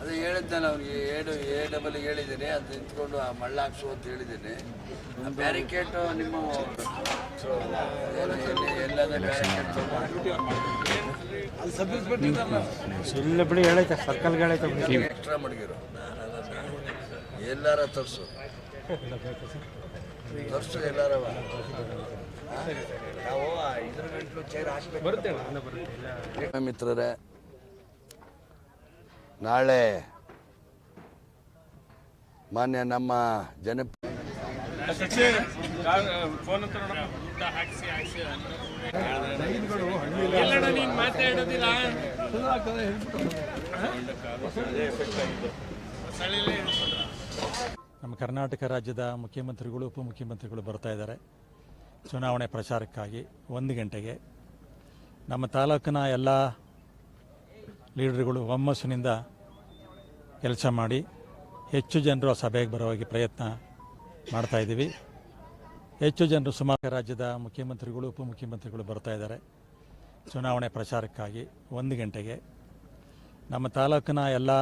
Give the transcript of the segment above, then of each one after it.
ಅದೇ ಹೇಳಿದ್ನಲ್ಲ ಅವ್ರಿಗೆ ಏಡು ಎ ಡಬಲ್ ಹೇಳಿದ್ದೀನಿ ಅದು ನಿಂತ್ಕೊಂಡು ಆ ಮಳ್ಳ ಹಾಕ್ಸು ಅಂತ ಹೇಳಿದ್ದೀನಿ. ಬ್ಯಾರಿಕೇಟು ಬ್ಯಾರಿಕೇಡ್ ನಿಮ್ಮ ಎಲ್ಲದ ಬ್ಯಾರಿಕೇಡ್ ಇಲ್ಲ ಬಿಡಿ ಹೇಳೈತೆ ಸರ್ಕಲ್ಗೆ ಹೇಳೈತೆ ಎಕ್ಸ್ಟ್ರಾ ಮಡಗಿರು. ಎಲ್ಲಾರ ತರ್ಸು. ತರ್ಸು ಎಲ್ಲಾರ. ನಾವು ಇದ್ರ ಗಂಟ್ಲು ಚೇರ್ ಹಾಕ್ಬೇಕು. ಮಿತ್ರರೇ ನಾಳೆ ಮಾನ್ಯ ನಮ್ಮ ನಮ್ಮ ಕರ್ನಾಟಕ ರಾಜ್ಯದ ಮುಖ್ಯಮಂತ್ರಿಗಳು ಉಪಮುಖ್ಯಮಂತ್ರಿಗಳು ಬರ್ತಾ ಇದ್ದಾರೆ. ಚುನಾವಣೆ ಪ್ರಚಾರಕ್ಕಾಗಿ ಒಂದು ಗಂಟೆಗೆ. ನಮ್ಮ ತಾಲೂಕಿನ ಎಲ್ಲ ಲೀಡರ್ಗಳು ಒಮ್ಮಸ್ಸಿನಿಂದ ಕೆಲಸ ಮಾಡಿ ಹೆಚ್ಚು ಜನರು ಸಭೆಗೆ ಬರೋ ಹಾಗೆ ಪ್ರಯತ್ನ ಮಾಡ್ತಾ ಇದ್ದೀವಿ. ಹೆಚ್ಚು ಜನರು ಸುಮಾರು ರಾಜ್ಯದ ಮುಖ್ಯಮಂತ್ರಿಗಳು, ಉಪಮುಖ್ಯಮಂತ್ರಿಗಳು ಬರ್ತಾ ಇದ್ದಾರೆ. ಚುನಾವಣೆ ಪ್ರಚಾರಕ್ಕಾಗಿ ಒಂದು ಗಂಟೆಗೆ. ನಮ್ಮ ತಾಲೂಕಿನ ಎಲ್ಲ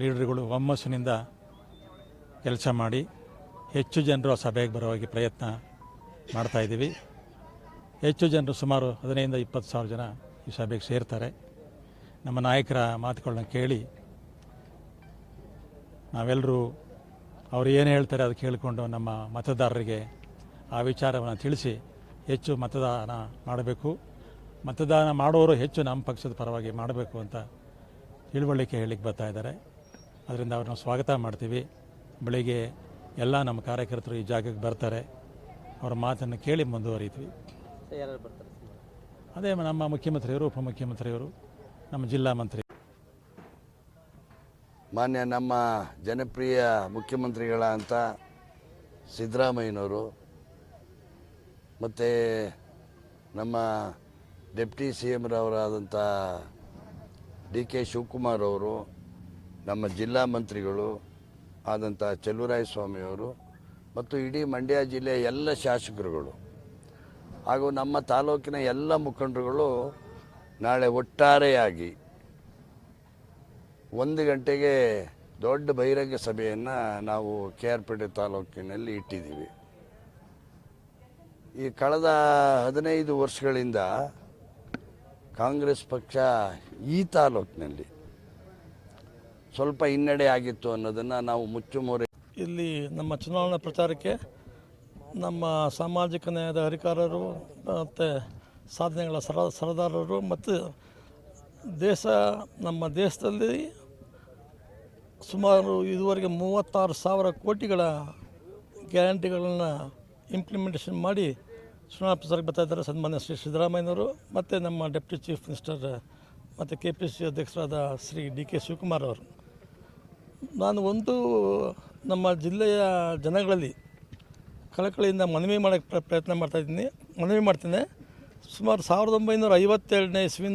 ಲೀಡರ್ಗಳು ಒಮ್ಮಸ್ಸಿನಿಂದ ಕೆಲಸ ಮಾಡಿ ಹೆಚ್ಚು ಜನರು ಸಭೆಗೆ ಬರೋ ಹಾಗೆ ಪ್ರಯತ್ನ ಮಾಡ್ತಾ ಇದ್ದೀವಿ. ಹೆಚ್ಚು ಜನರು ಸುಮಾರು ಹದಿನೈದಿಂದ ಇಪ್ಪತ್ತು ಸಾವಿರ ಜನ ಈ ಸಭೆಗೆ ಸೇರ್ತಾರೆ. ನಮ್ಮ ನಾಯಕರ ಮಾತುಗಳನ್ನ ಕೇಳಿ ನಾವೆಲ್ಲರೂ ಅವ್ರು ಏನು ಹೇಳ್ತಾರೆ ಅದು ಕೇಳಿಕೊಂಡು ನಮ್ಮ ಮತದಾರರಿಗೆ ಆ ವಿಚಾರವನ್ನು ತಿಳಿಸಿ ಹೆಚ್ಚು ಮತದಾನ ಮಾಡಬೇಕು. ಮತದಾನ ಮಾಡೋರು ಹೆಚ್ಚು ನಮ್ಮ ಪಕ್ಷದ ಪರವಾಗಿ ಮಾಡಬೇಕು ಅಂತ ತಿಳುವಳಿಕೆ ಹೇಳಿಕ್ಕೆ ಬರ್ತಾ ಇದ್ದಾರೆ. ಅದರಿಂದ ಅವ್ರನ್ನ ಸ್ವಾಗತ ಮಾಡ್ತೀವಿ. ಬೆಳಿಗ್ಗೆ ಎಲ್ಲ ನಮ್ಮ ಕಾರ್ಯಕರ್ತರು ಈ ಜಾಗಕ್ಕೆ ಬರ್ತಾರೆ. ಅವರ ಮಾತನ್ನು ಕೇಳಿ ಮುಂದುವರಿತೀವಿ. ಅದೇ ನಮ್ಮ ಮುಖ್ಯಮಂತ್ರಿಯವರು ಉಪಮುಖ್ಯಮಂತ್ರಿಯವರು ನಮ್ಮ ಜಿಲ್ಲಾ ಮಂತ್ರಿ ಮಾನ್ಯ ನಮ್ಮ ಜನಪ್ರಿಯ ಮುಖ್ಯಮಂತ್ರಿಗಳ ಅಂತ ಸಿದ್ದರಾಮಯ್ಯನವರು, ಮತ್ತು ನಮ್ಮ ಡೆಪ್ಟಿ ಸಿ ಎಮ್ರವರಾದಂಥ ಡಿ ಕೆ ಶಿವಕುಮಾರ್ ಅವರು, ನಮ್ಮ ಜಿಲ್ಲಾ ಮಂತ್ರಿಗಳು ಆದಂಥ ಚೆಲುವರಾಯ ಸ್ವಾಮಿಯವರು ಮತ್ತು ಇಡೀ ಮಂಡ್ಯ ಜಿಲ್ಲೆಯ ಎಲ್ಲ ಶಾಸಕರುಗಳು, ಹಾಗೂ ನಮ್ಮ ತಾಲೂಕಿನ ಎಲ್ಲ ಮುಖಂಡರುಗಳು ನಾಳೆ ಒಟ್ಟಾರೆಯಾಗಿ ಒಂದು ಗಂಟೆಗೆ ದೊಡ್ಡ ಬಹಿರಂಗ ಸಭೆಯನ್ನು ನಾವು ಕೆ ಆರ್ ಪೇಟೆ ತಾಲೂಕಿನಲ್ಲಿ ಇಟ್ಟಿದ್ದೀವಿ. ಈ ಕಳೆದ ಹದಿನೈದು ವರ್ಷಗಳಿಂದ ಕಾಂಗ್ರೆಸ್ ಪಕ್ಷ ಈ ತಾಲೂಕಿನಲ್ಲಿ ಸ್ವಲ್ಪ ಹಿನ್ನಡೆ ಆಗಿತ್ತು ಅನ್ನೋದನ್ನು ನಾವು ಮುಚ್ಚುಮೋರೆ ಇಲ್ಲಿ ನಮ್ಮ ಚುನಾವಣಾ ಪ್ರಚಾರಕ್ಕೆ ನಮ್ಮ ಸಾಮಾಜಿಕ ನ್ಯಾಯದ ಅಧಿಕಾರರು ಮತ್ತು ಸಾಧನೆಗಳ ಸರ ಸರದಾರರು ಮತ್ತು ದೇಶ ನಮ್ಮ ದೇಶದಲ್ಲಿ ಸುಮಾರು ಇದುವರೆಗೆ ಮೂವತ್ತಾರು ಸಾವಿರ ಕೋಟಿಗಳ ಗ್ಯಾರಂಟಿಗಳನ್ನು ಇಂಪ್ಲಿಮೆಂಟೇಷನ್ ಮಾಡಿ ಚುನಾವಣಾ ಪ್ರಚಾರಕ್ಕೆ ಬರ್ತಾ ಇದ್ದಾರೆ ಸನ್ಮಾನ್ಯ ಶ್ರೀ ಸಿದ್ದರಾಮಯ್ಯನವರು ಮತ್ತು ನಮ್ಮ ಡೆಪ್ಟಿ ಚೀಫ್ ಮಿನಿಸ್ಟರ್ ಮತ್ತು ಕೆ ಪಿ ಸಿ ಅಧ್ಯಕ್ಷರಾದ ಶ್ರೀ ಡಿ ಕೆ ಶಿವಕುಮಾರ್ ಅವರು. ನಾನು ಒಂದು ನಮ್ಮ ಜಿಲ್ಲೆಯ ಜನಗಳಲ್ಲಿ ಕಳಕಳಿಯಿಂದ ಮನವಿ ಮಾಡೋಕ್ಕೆ ಪ್ರ- ಪ್ರಯತ್ನ ಮಾಡ್ತಾಯಿದ್ದೀನಿ ಮನವಿ ಮಾಡ್ತೇನೆ. ಸುಮಾರು ಸಾವಿರದ ಒಂಬೈನೂರ ಐವತ್ತೆರಡನೇ ಇಸ್ವಿಯಿಂದ